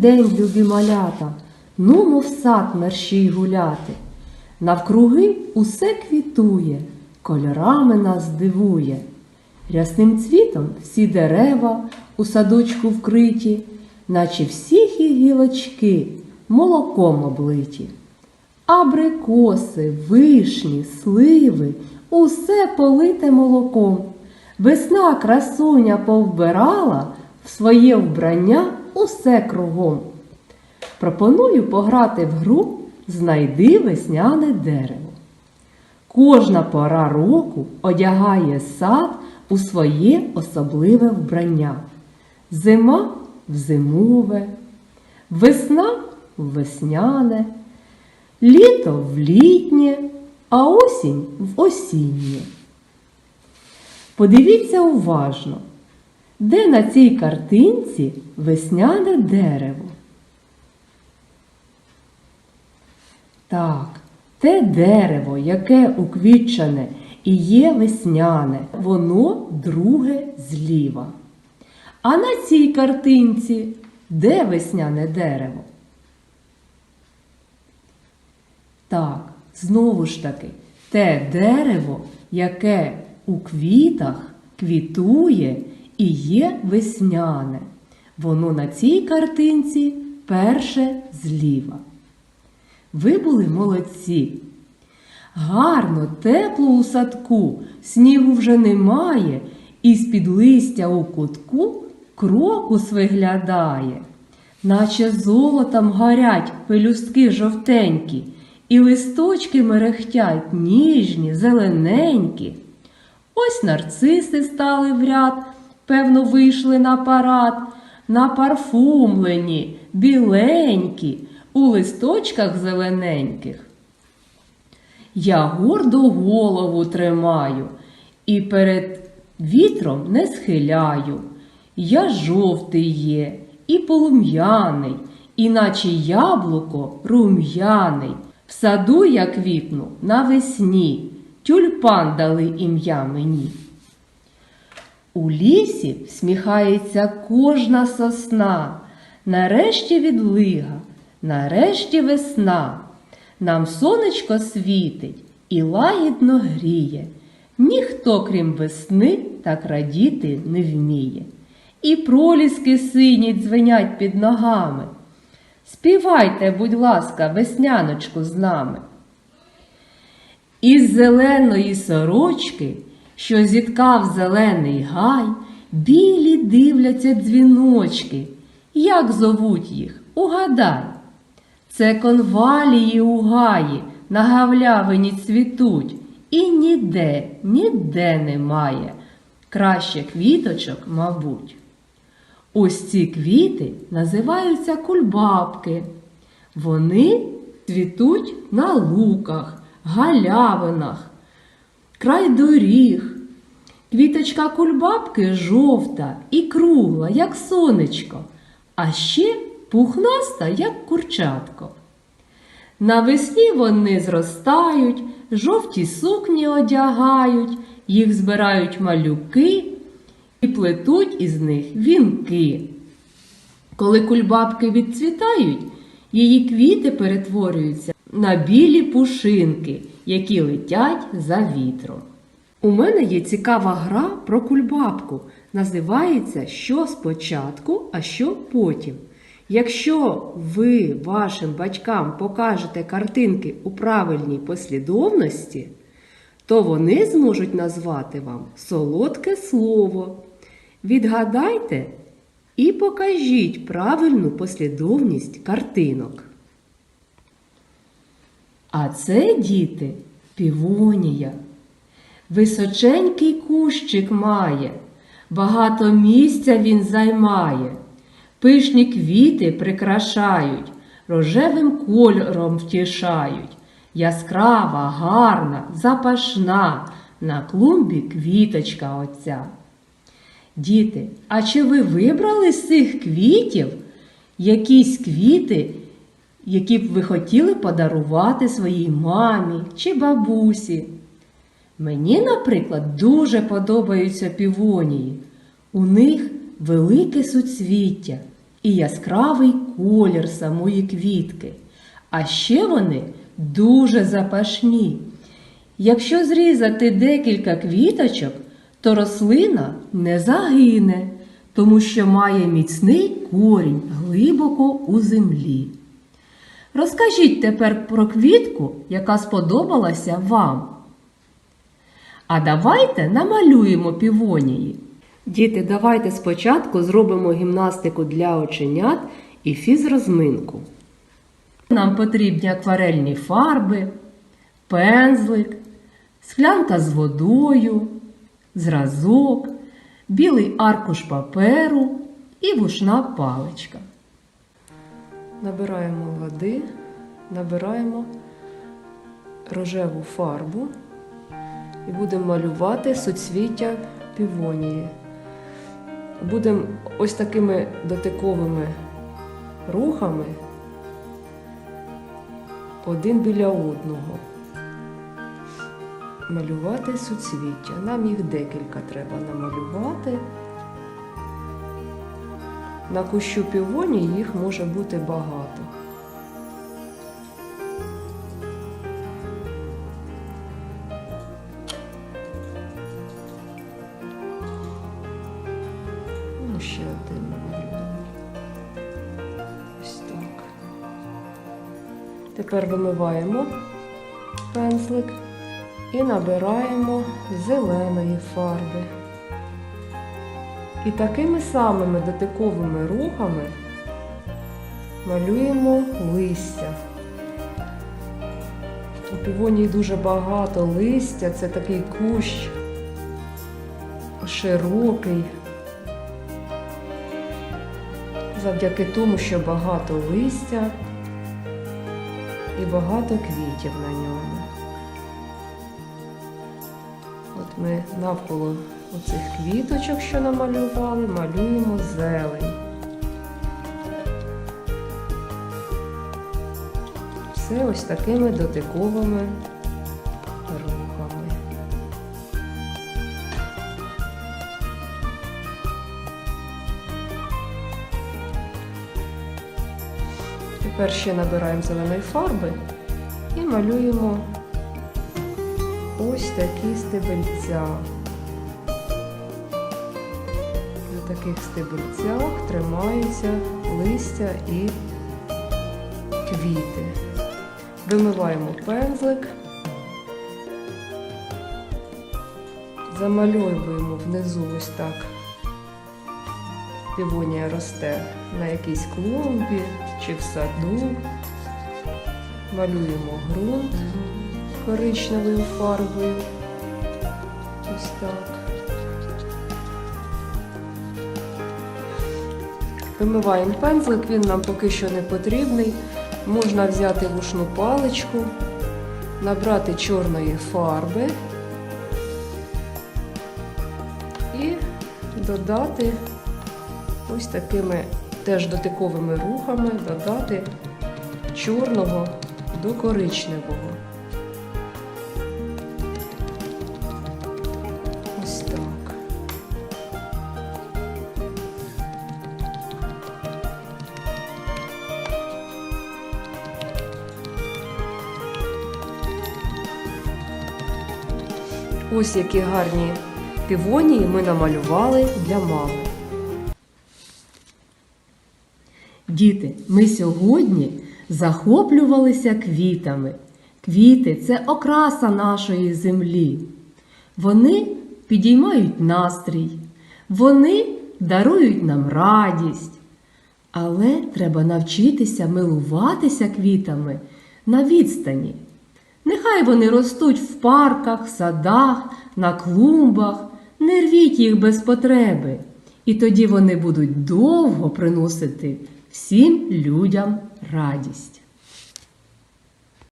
день, любі малята, ну мов сад мерщій гуляти. Навкруги усе квітує, кольорами нас дивує. Рясним цвітом всі дерева у садочку вкриті, наче всіх їх гілочки молоком облиті. Абрикоси, вишні, сливи, усе полите молоком. Весна красуня повбирала в своє вбрання усе кругом. Пропоную пограти в гру Знайди весняне дерево. Кожна пора року одягає сад у своє особливе вбрання. Зима в зимове, весна в весняне, літо в літнє, а осінь в осіннє. Подивіться уважно, де на цій картинці весняне дерево. Так, те дерево, яке уквітчене і є весняне, воно друге зліва. А на цій картинці де весняне дерево? Так, знову ж таки, те дерево, яке у квітах квітує і є весняне. Воно на цій картинці перше зліва. Ви були молодці. Гарно, тепло у садку, снігу вже немає, і з-під листя у кутку крокус виглядає, наче золотом горять пелюстки жовтенькі, і листочки мерехтять ніжні, зелененькі. Ось нарциси стали в ряд, певно, вийшли на парад, напарфумлені, біленькі, у листочках зелененьких. Я гордо голову тримаю і перед вітром не схиляю. Я жовтий є і полум'яний, іначе яблуко рум'яний. В саду я квітну навесні, тюльпан дали ім'я мені. У лісі всміхається кожна сосна, нарешті відлига, нарешті весна. Нам сонечко світить і лагідно гріє. Ніхто, крім весни, так радіти не вміє. І проліски сині дзвенять під ногами. Співайте, будь ласка, весняночку з нами. Із зеленої сорочки, що зіткав зелений гай, білі дивляться дзвіночки. Як зовуть їх? Угадай. Це конвалії у гаї на гавлявині цвітуть, і ніде, ніде немає. Краще квіточок, мабуть. Ось ці квіти називаються кульбабки. Вони цвітуть на луках, галявинах, край доріг. Квіточка кульбабки жовта і кругла, як сонечко, а ще пухнаста, як курчатко. Навесні вони зростають, жовті сукні одягають, їх збирають малюки і плетуть із них вінки. Коли кульбабки відцвітають, її квіти перетворюються на білі пушинки, які летять за вітром. У мене є цікава гра про кульбабку. Називається Що спочатку, а що потім. Якщо ви вашим батькам покажете картинки у правильній послідовності, то вони зможуть назвати вам солодке слово. Відгадайте і покажіть правильну послідовність картинок. А це, діти, півонія. Височенький кущик має, багато місця він займає. Пишні квіти прикрашають, рожевим кольором втішають. Яскрава, гарна, запашна, на клумбі квіточка оця. Діти, а чи ви вибрали з цих квітів якісь квіти, які б ви хотіли подарувати своїй мамі чи бабусі? Мені, наприклад, дуже подобаються півонії. У них велике суцвіття і яскравий колір самої квітки. А ще вони дуже запашні. Якщо зрізати декілька квіточок, то рослина не загине, тому що має міцний корінь глибоко у землі. Розкажіть тепер про квітку, яка сподобалася вам. А давайте намалюємо півонії. Діти, давайте спочатку зробимо гімнастику для оченят і фізрозминку. Нам потрібні акварельні фарби, пензлик, склянка з водою, зразок, білий аркуш паперу і вушна паличка. Набираємо води, набираємо рожеву фарбу і будемо малювати суцвіття півонії. Будемо ось такими дотиковими рухами один біля одного. Малювати суцвіття. Нам їх декілька треба намалювати. На кущу півонії їх може бути багато. Ну, ще один. Ось так. Тепер вимиваємо пензлик і набираємо зеленої фарби. І такими самими дотиковими рухами малюємо листя. У півонії дуже багато листя, це такий кущ широкий. Завдяки тому, що багато листя і багато квітів на ньому. От ми навколо оцих квіточок, що намалювали, малюємо зелень. Все ось такими дотиковими рухами. Тепер ще набираємо зеленої фарби і малюємо ось такі стебельця. На таких стебельцях тримаються листя і квіти. Вимиваємо пензлик, замальовуємо внизу ось так. Півонія росте на якійсь клумбі чи в саду. Малюємо ґрунт коричневою фарбою. Ось так. Вимиваємо пензлик, він нам поки що не потрібний. Можна взяти вушну паличку, набрати чорної фарби і додати ось такими теж дотиковими рухами, додати чорного до коричневого. Ось так. Ось які гарні півонії ми намалювали для мами. Діти, ми сьогодні захоплювалися квітами. Квіти це окраса нашої землі. Вони підіймають настрій, вони дарують нам радість. Але треба навчитися милуватися квітами на відстані. Нехай вони ростуть в парках, садах, на клумбах, не рвіть їх без потреби. І тоді вони будуть довго приносити всім людям радість.